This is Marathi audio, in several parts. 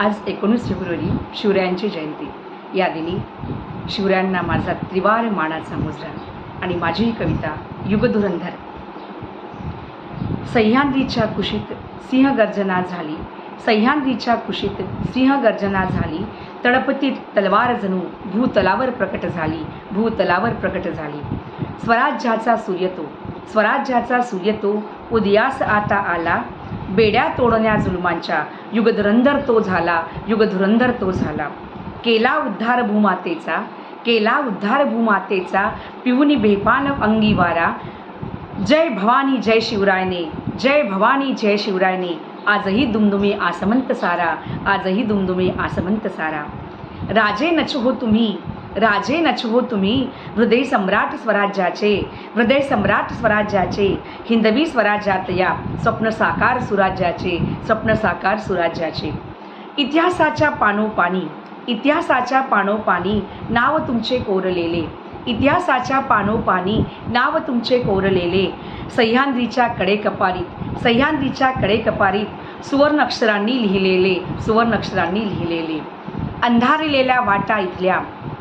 आज एकोणीस फेब्रुवारी शिवरायांची जयंती. या दिनी शिवरायांना माझा त्रिवार मानाचा मुजरा आणि माझी ही कविता युगधुरंधर. सह्याद्रीच्या कुशीत सिंहगर्जना झाली. सह्याद्रीच्या कुशीत सिंहगर्जना झाली. तळपतीत तलवार जणू भूतलावर प्रकट झाली. भूतलावर प्रकट झाली. स्वराज्याचा सूर्य तो स्वराज्याचा सूर्य तो उदयास आता आला. बेड्या तोडण्या जुलमांच्या. युगधुरंधर तो झाला युगधुरंधर तो झाला. केला उद्धार भूमातेचा केला उद्धार भूमातेचा पिऊनी बेपान अंगीवारा. जय भवानी जय शिवरायने जय भवानी जय शिवरायने. आजही दुमदुमे आसमंत सारा आजही दुमदुमे आसमंत सारा. राजे नच हो तुम्ही राजे नचवो तुम्ही. हृदय सम्राट स्वराज्याचे हृदय सम्राट स्वराज्याचे हिंदवी स्वराज्यात या स्वप्न साकार सुराज्याचे स्वप्न साकार सुराज्याचे. इतिहासाच्या पानोपानी इतिहासाच्या पानोपानी नाव तुमचे कोरलेले. इतिहासाच्या पानोपानी नाव तुमचे कोरलेले. सह्याद्रीच्या कडेकपारीत सह्याद्रीच्या कडेकपारीत सुवर्ण अक्षरांनी लिहिलेले सुवर्ण अक्षरांनी लिहिलेले. अंधारलेल्या वाटा इथल्या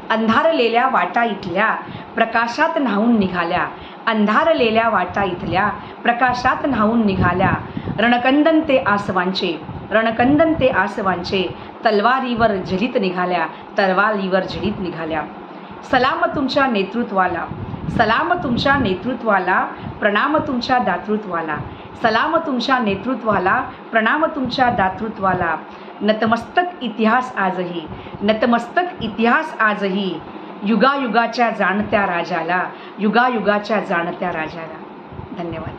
अंधारलेल्या वाटा इथल्या प्रकाशात न्हावून निघाल्या. अंधारलेल्या वाटा इथल्या प्रकाशात न्हावून निघाल्या. रणकंदन ते आसवांचे रणकंदन ते आसवांचे तलवारीवर झलित निघाल्या तलवारीवर झलित निघाल्या. सलाम तुमच्या नेतृत्वाला सलाम तुमच्या नेतृत्वाला प्रणाम तुमच्या दातृत्वाला. सलाम तुमच्या नेतृत्वाला प्रणाम तुमच्या दातृत्वाला. नतमस्तक इतिहास आजही नतमस्तक इतिहास आजही युगायुगाच्या जाणत्या राजाला युगायुगाच्या जाणत्या राजाला. धन्यवाद.